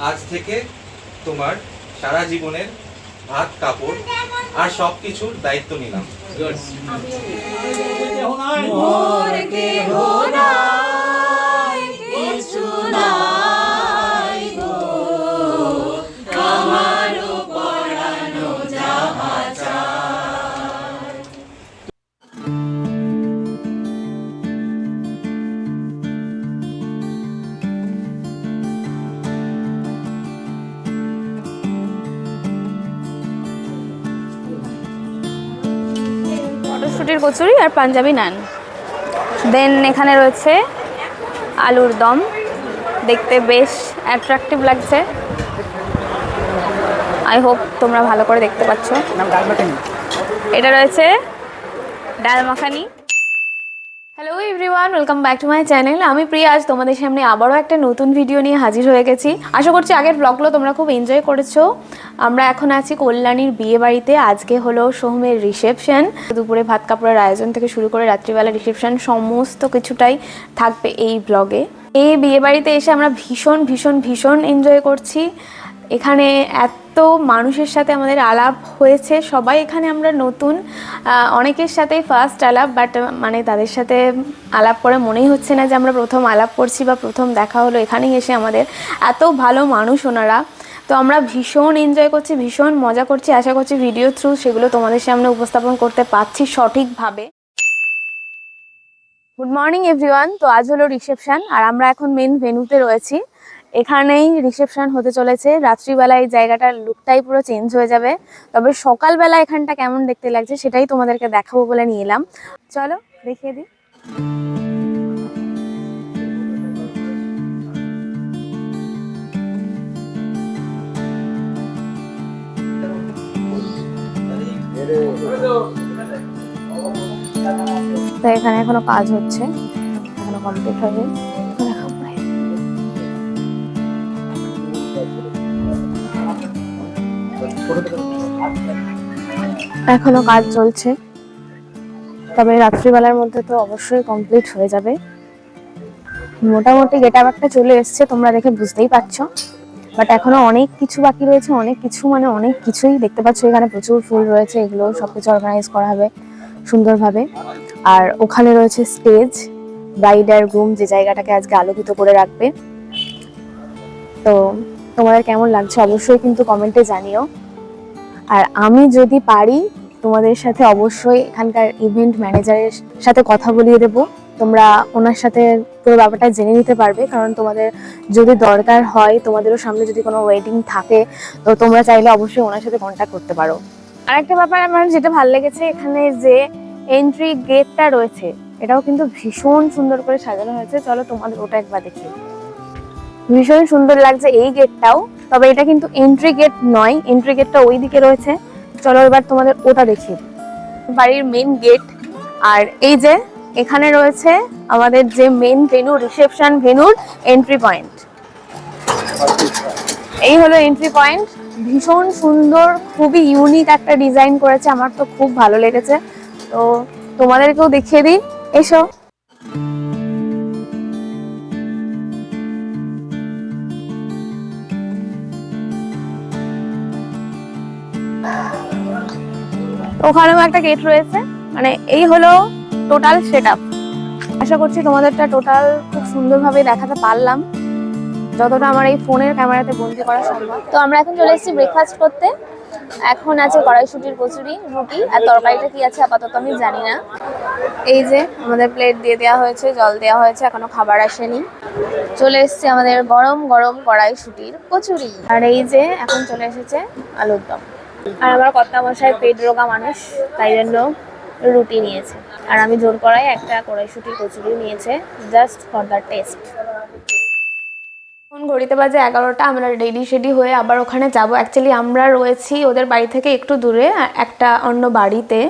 আজ থেকে তোমার সারা জীবনের ভাত কাপড় আর সব কিছুর দায়িত্ব নিলাম। মোর দেহ নাই। মটরশুটির কচুরি আর পাঞ্জাবি নান। দেন এখানে রয়েছে আলুর দম। দেখতে বেশ অ্যাট্রাকটিভ লাগছে। আই হোপ তোমরা ভালো করে দেখতে পাচ্ছ। এটা রয়েছে dal makhani. Hello everyone welcome back to my channel আমি প্রিয়া, আজ তোমাদের সামনে আবারও একটা নতুন ভিডিও নিয়ে হাজির হয়ে গেছি। আশা করছি আগের ব্লগগুলো তোমরা খুব এনজয় করেছ। আমরা এখন আছি কল্যাণীর বিয়ে বাড়িতে। আজকে হলো সোহমের রিসেপশন দুপুরে ভাত কাপড়ের আয়োজন থেকে শুরু করে রাত্রিবেলা রিসেপশন সমস্ত কিছুটাই থাকবে এই ব্লগে এই বিয়ে বাড়িতে এসে আমরা ভীষণ ভীষণ ভীষণ এনজয় করছি। এখানে এত মানুষের সাথে আমাদের আলাপ হয়েছে। সবাই এখানে আমরা নতুন। অনেকের সাথেই ফার্স্ট আলাপ বাট মানে তাদের সাথে আলাপ করে মনেই হচ্ছে না যে আমরা প্রথম আলাপ করছি বা প্রথম দেখা হলো। এখানেই এসে আমাদের এত ভালো মানুষ ওনারা। তো আমরা ভীষণ এনজয় করছি, ভীষণ মজা করছি। আশা করছি ভিডিও থ্রু সেগুলো তোমাদের সামনে উপস্থাপন করতে পারছি সঠিকভাবে। গুড মর্নিং এভরিওয়ান তো আজ হলো রিসেপশন আর আমরা এখন মেন ভেন্যুতে রয়েছি। এখানেই রিসেপশন হতে চলেছে। রাত্রিবেলা এই জায়গাটার লুকটাই পুরো চেঞ্জ হয়ে যাবে। তবে সকালবেলা এখানটা কেমন দেখতে লাগছে সেটাই তোমাদেরকে দেখাবো বলে নিয়ে এলাম চলো, দেখিয়ে দিই। তো এখানে এখনও কাজ হচ্ছে। এখনও কমপ্লিট হবে এখনও কাজ চলছে। তবে রাত্রিবেলার মধ্যে তো অবশ্যই কমপ্লিট হয়ে যাবে। মোটামুটি গেট একটা চলে এসছে, তোমরা দেখে বুঝতেই পারছ। বাট এখনও অনেক কিছু বাকি রয়েছে, অনেক কিছু মানে অনেক কিছুই দেখতে পাচ্ছ। এখানে প্রচুর ফুল রয়েছে, এগুলো সবকিছু অর্গানাইজ করা হবে সুন্দরভাবে। আর ওখানে রয়েছে স্টেজ ব্রাইড আর গ্রুম যে জায়গাটাকে আজকে আলোকিত করে রাখবে। তো তোমাদের কেমন লাগছে অবশ্যই কিন্তু কমেন্টে জানিও। আর আমি যদি পারি, তোমাদের সাথে অবশ্যই এখানকার ইভেন্ট ম্যানেজারের সাথে কথা বলিয়ে দেব। তোমরা ওনার সাথে পুরো ব্যাপারটা জেনে নিতে পারবে, কারণ তোমাদের যদি দরকার হয়, তোমাদেরও সামনে যদি কোনো ওয়েডিং থাকে, তো তোমরা চাইলে অবশ্যই ওনার সাথে কন্ট্যাক্ট করতে পারো। আরেকটা ব্যাপার আমার যেটা ভালো লেগেছে এখানে যে এন্ট্রি গেটটা রয়েছে, এটাও কিন্তু ভীষণ সুন্দর করে সাজানো হয়েছে। চলো তোমাদের ওটা একবার দেখি ভীষণ সুন্দর লাগছে এই গেটটাও তবে এটা কিন্তু এন্ট্রি গেট নয় এন্ট্রি গেটটা ওই দিকে রয়েছে। চলো এবার তোমাদের ওটা দেখি বাড়ির মেন গেট আর এই যে এখানে রয়েছে আমাদের যে মেন ভেনু রিসেপশন ভেনুর এন্ট্রি পয়েন্ট এই হলো এন্ট্রি পয়েন্ট ভীষণ সুন্দর, খুবই ইউনিক একটা ডিজাইন করেছে। আমার তো খুব ভালো লেগেছে। তো তোমাদেরকেও দেখিয়ে দিই। এসো। ওখানেও একটা গেট রয়েছে। মানে এই হলো টোটাল সেট আশা করছি তোমাদেরটা টোটাল খুব সুন্দরভাবে দেখাতে পারলাম। যতটা আমার এই ফোনের ক্যামেরাতে বন্দি করা সম্ভব। তো আমরা এখন চলে এসেছি ব্রেকফাস্ট করতে। এখন আছে কড়াইশুটির কচুরি, রুটি আর তরকারিটা কি আছে আপাতত আমি জানি না। এই যে আমাদের প্লেট দিয়ে দেওয়া হয়েছে, জল দেওয়া হয়েছে, এখনও খাবার আসেনি। চলে এসেছে আমাদের গরম গরম কড়াইশুটির কচুরি। আর এই যে এখন চলে এসেছে আলুর দম। আর আমার কর্তা মশাই পেট রোগা মানুষ, তাই জন্য রুটি নিয়েছে। আর আমি জোর করাই একটা কড়াইশুটির কচুরি নিয়েছে জাস্ট ফর দ্য টেস্ট এখন ঘড়িতে বাজে এগারোটা, আমরা রেডি শেডি হয়ে আবার ওখানে যাব। অ্যাকচুয়ালি আমরা রয়েছি ওদের বাড়ি থেকে একটু দূরে, একটা অন্য বাড়িতে।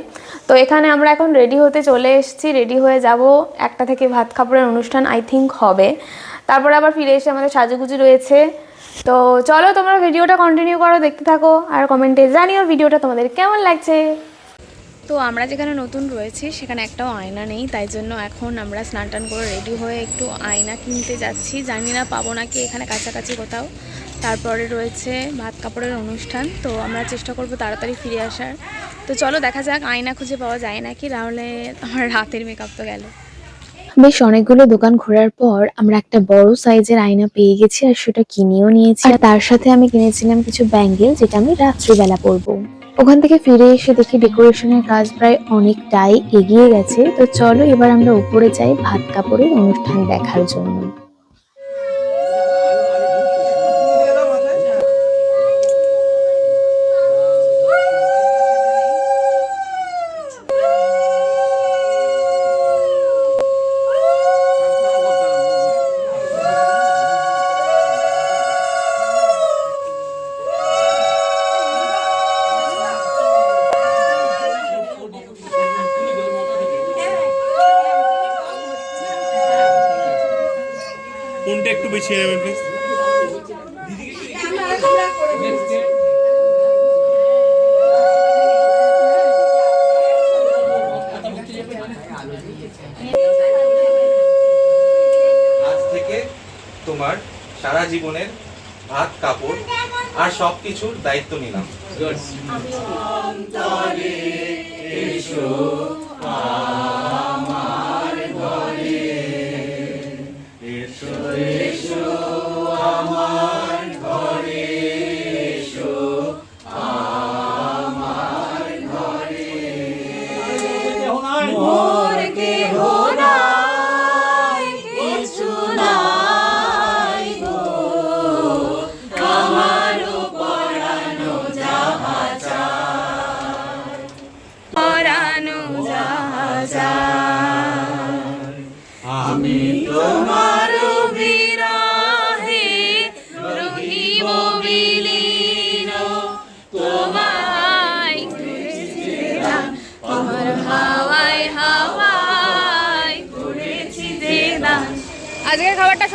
তো এখানে আমরা এখন রেডি হতে চলে এসেছি, রেডি হয়ে যাব। একটা থেকে ভাত খাবারের অনুষ্ঠান আই থিঙ্ক হবে। তারপরে আবার ফিরে এসে আমাদের সাজুগুজু রয়েছে। তো চলো তোমরা ভিডিওটা কন্টিনিউ করো, দেখতে থাকো আর কমেন্টে জানিও ভিডিওটা তোমাদের কেমন লাগছে। তো আমরা যেখানে নতুন রয়েছি সেখানে একটাও আয়না নেই, তাই জন্য এখন আমরা স্নান টান করে রেডি হয়ে একটু আয়না কিনতে যাচ্ছি। জানি না পাবো নাকি এখানে কাছাকাছি কোথাও। তারপরে রয়েছে ভাত কাপড়ের অনুষ্ঠান, তো আমরা চেষ্টা করব তাড়াতাড়ি ফিরে আসার। তো চলো দেখা যাক আয়না খুঁজে পাওয়া যায় নাকি তাহলে আমার রাতের মেকআপ তো গেল। বেশ অনেকগুলো দোকান ঘোরার পর আমরা একটা বড় সাইজের আয়না পেয়ে গেছি আর সেটা কিনেও নিয়েছি। আর তার সাথে আমি কিনেছিলাম কিছু ব্যাঙ্গেল, যেটা আমি রাত্রিবেলা পরবো। ওখান থেকে ফিরে এসে দেখি ডেকোরেশনের কাজ প্রায় অনেকটাই এগিয়ে গেছে। তো চলো এবার আমরা উপরে যাই ভাত কাপড়ের অনুষ্ঠান দেখার জন্য। কোনটা একটু বেশি নেবেন প্লিজ আজ থেকে তোমার সারা জীবনের ভাত কাপড় আর সব কিছুর দায়িত্ব নিলাম।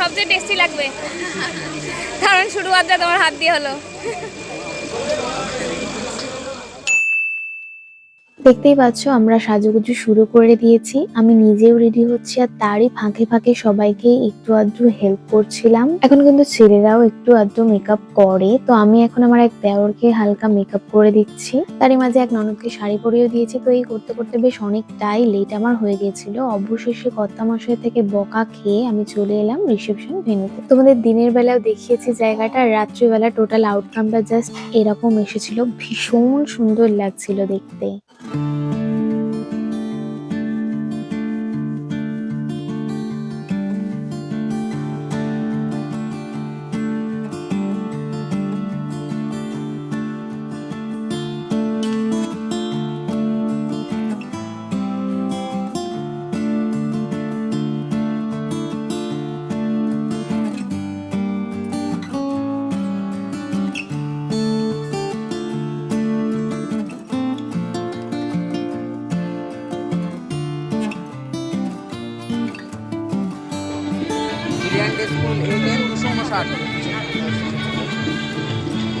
সবচেয়ে টেস্টি লাগবে। কারণ শুরু শুরুয়াতটা তোমার হাত দিয়ে হলো। দেখতেই পাচ্ছ, আমরা সাজুগুজু শুরু করে দিয়েছি। আমি নিজেও রেডি হচ্ছি আর তারই ফাঁকে ফাঁকে সবাইকে একটু আধটু হেল্প করছিলাম। এখন কিন্তু ছেলেরাও একটু আধটু মেকআপ করে। তো আমি এখন আমার এক দেওরকে হালকা মেকআপ করে দিচ্ছি। তারই মাঝে এক ননদকে শাড়ি পরিয়েও দিয়েছি। তো এই করতে করতে বেশ অনেকটাই লেট আমার হয়ে গেছিল। অবশেষে কর্তামশাই থেকে বকা খেয়ে আমি চলে এলাম রিসেপশন ভেন্যুতে তোমাদের দিনের বেলাও দেখিয়েছি জায়গাটা। রাত্রিবেলা টোটাল আউটকামটা জাস্ট এরকম এসেছিল। ভীষণ সুন্দর লাগছিল দেখতে।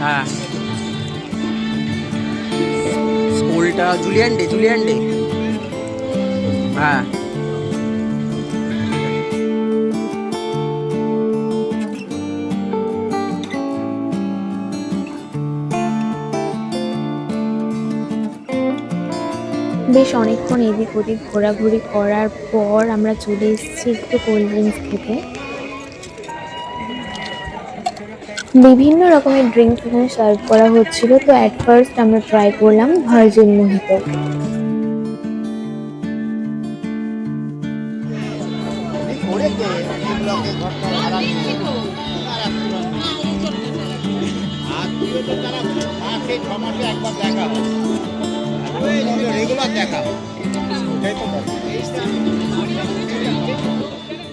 হ্যাঁ। স্কুলটা জুলিয়ান ডে জুলিয়ান ডে হ্যাঁ। বেশ অনেকক্ষণ এদিক ওদিক ঘোরাঘুরি করার পর আমরা চলে এসেছি একটু কোল্ড ড্রিঙ্কস খেতে। বিভিন্ন রকমের ড্রিঙ্কস এখানে সার্ভ করা হচ্ছিল, তো অ্যাট ফার্স্ট আমরা ট্রাই করলাম ভার্জিন মোহিতো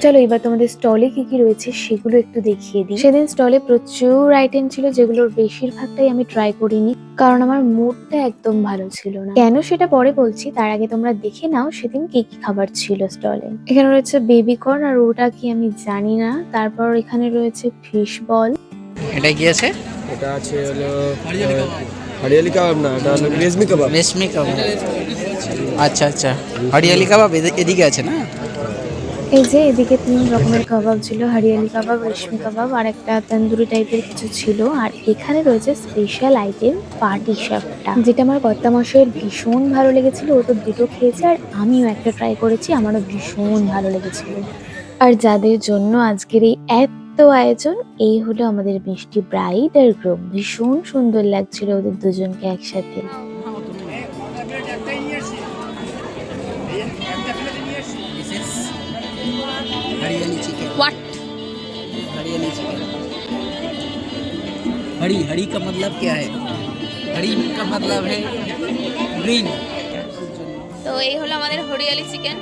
চলো এবার তোমাদের স্টলে কি কি রয়েছে সেগুলো একটু দেখিয়ে দিই। সেদিন স্টলে প্রচুর আইটেম ছিল যেগুলোর বেশিরভাগটাই আমি ট্রাই করিনি কারণ আমার মুডটা একদম ভালো ছিল না। কেন সেটা পরে বলছি তার আগে তোমরা দেখে নাও সেদিন কি কি খাবার ছিল স্টলে এখানে রয়েছে বেবি কর্ন আর ওটা কি আমি জানি না তারপর এখানে রয়েছে ফিশ বল এটা কি আছে? এটা আছে হলো হরিয়ালি কাবাব না এটা হলো রেশমি কাবাব। রেশমি কাবাব। আচ্ছা আচ্ছা। হরিয়ালি কাবাব এদিকে আছে না? এই যে এদিকে তিন রকমের কাবাব ছিল, হরিয়ালি কাবাব, রেশমি কাবাব, আর একটা তন্দুরি টাইপের কিছু ছিল। আর এখানে রয়েছে স্পেশাল আইটেম পাটি সাপটা। যেটা আমার কর্তা মশাইয়ের ভীষণ ভালো লেগেছিল, ও তো দুটো খেয়েছে, আর আমিও একটা ট্রাই করেছি, আমারও ভীষণ ভালো লেগেছিল। আর যাদের জন্য আজকের এই এত আয়োজন, এই হলো আমাদের মিষ্টি ব্রাইড আর গ্রুম ভীষণ সুন্দর লাগছিল ওদের দুজনকে একসাথে। हरियाली चिकन हरी हरी का मतलब क्या है हरी का मतलब है ग्रीन তো এই হলো আমাদের হরিয়ালি চিকেন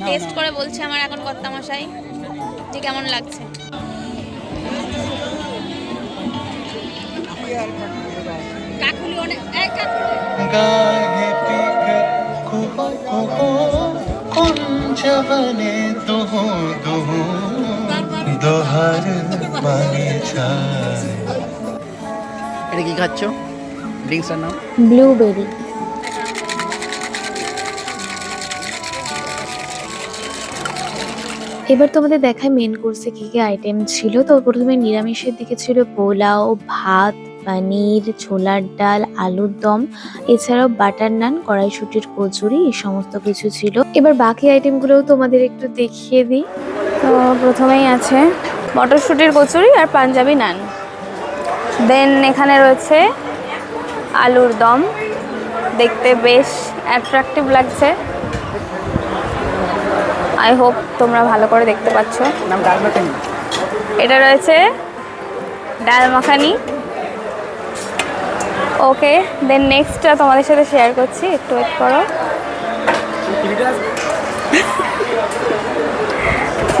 টেস্ট করে বলছে আমার এখন কর্তা মশাই যে কেমন লাগছে কাকুলি অনেক এই কাকুলি দোহার মানে এটা কি খাচ্ছ? ড্রিঙ্কসের নাম? ব্লুবেরি এবার তোমাদের দেখায় মেন কোর্সে কি কি আইটেম ছিল। তো প্রথমে নিরামিষের দিকে ছিল পোলাও ভাত পনির ছোলার ডাল আলুর দম এছাড়াও বাটার নান কড়াইশুটির কচুরি এই সমস্ত কিছু ছিল। এবার বাকি আইটেমগুলোও তোমাদের একটু দেখিয়ে দিই। তো প্রথমেই আছে মটরশুটির কচুরি আর পাঞ্জাবি নান। দেন এখানে রয়েছে আলুর দম। দেখতে বেশ অ্যাট্রাকটিভ লাগছে। আই হোপ তোমরা ভালো করে দেখতে পাচ্ছ। এটা রয়েছে ডাল মাখানি। ওকে দেন নেক্সটটা তোমাদের সাথে শেয়ার করছি। একটু ওয়েট করো।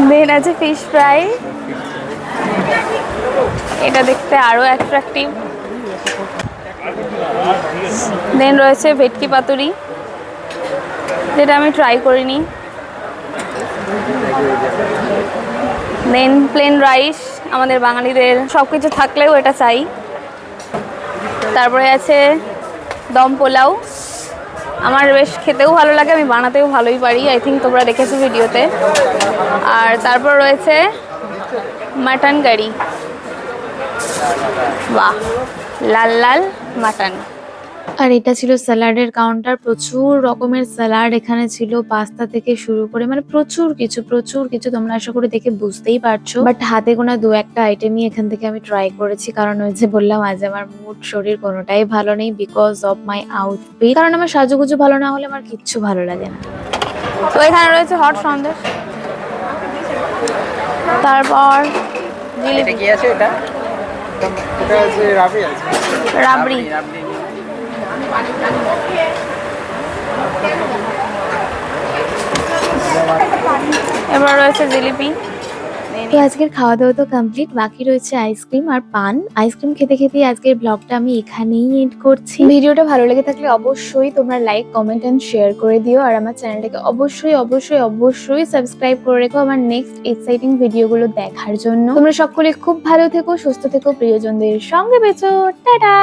দেন আছে ফিশ ফ্রাই এটা দেখতে আরও অ্যাট্রাকটিভ দেন রয়েছে ভেটকি পাতুরি। যেটা আমি ট্রাই করিনি। দেন প্লেন রাইস আমাদের বাঙালিদের সব কিছু থাকলেও এটা চাই। তারপরে আছে দম পোলাও। আমার বেশ খেতেও ভালো লাগে, আমি বানাতেও ভালোই পারি আই থিঙ্ক তোমরা দেখেছ ভিডিওতে। আর তারপর রয়েছে মাটন কারি। বাহ, লাল লাল মাটন। আর এটা ছিল স্যালাডের কাউন্টার প্রচুর রকমের স্যালাড এখানে ছিল পাস্তা থেকে শুরু করে মানে প্রচুর কিছু প্রচুর কিছু তোমরা আশা করি দেখে বুঝতেই পারছ। বাট হাতে গোনা দু একটা আইটেমই এখান থেকে আমি ট্রাই করেছি কারণ ওই যে বললাম আজ আমার মুড শরীর কোনোটাই ভালো নেই বিকজ অফ মাই আউটফিট কারণ আমার সাজুগুজু ভালো না হলে আমার কিচ্ছু ভালো লাগে না। তো এখানে রয়েছে হট সন্দেশ। তারপর জিলিপি। কি আছে এটা এটা আছে রাবি আছে। রাবড়ি রাবড়ি। এবার রয়েছে জিলিপি। তো আজকের খাওয়া দাওয়া তো কমপ্লিট বাকি রয়েছে আইসক্রিম আর পান। আইসক্রিম খেতে খেতে আজকের ব্লগটা আমি এখানেই এন্ড করছি। ভিডিওটা ভালো লেগে থাকলে অবশ্যই তোমরা লাইক কমেন্ট এন্ড শেয়ার করে দিও। আর আমার চ্যানেলটাকে অবশ্যই অবশ্যই অবশ্যই সাবস্ক্রাইব করে রেখো আমার নেক্সট এক্সাইটিং ভিডিওগুলো দেখার জন্য। তোমরা সকলে খুব ভালো থেকো, সুস্থ থেকো, প্রিয়জনদের সঙ্গে বেচো। টাটা!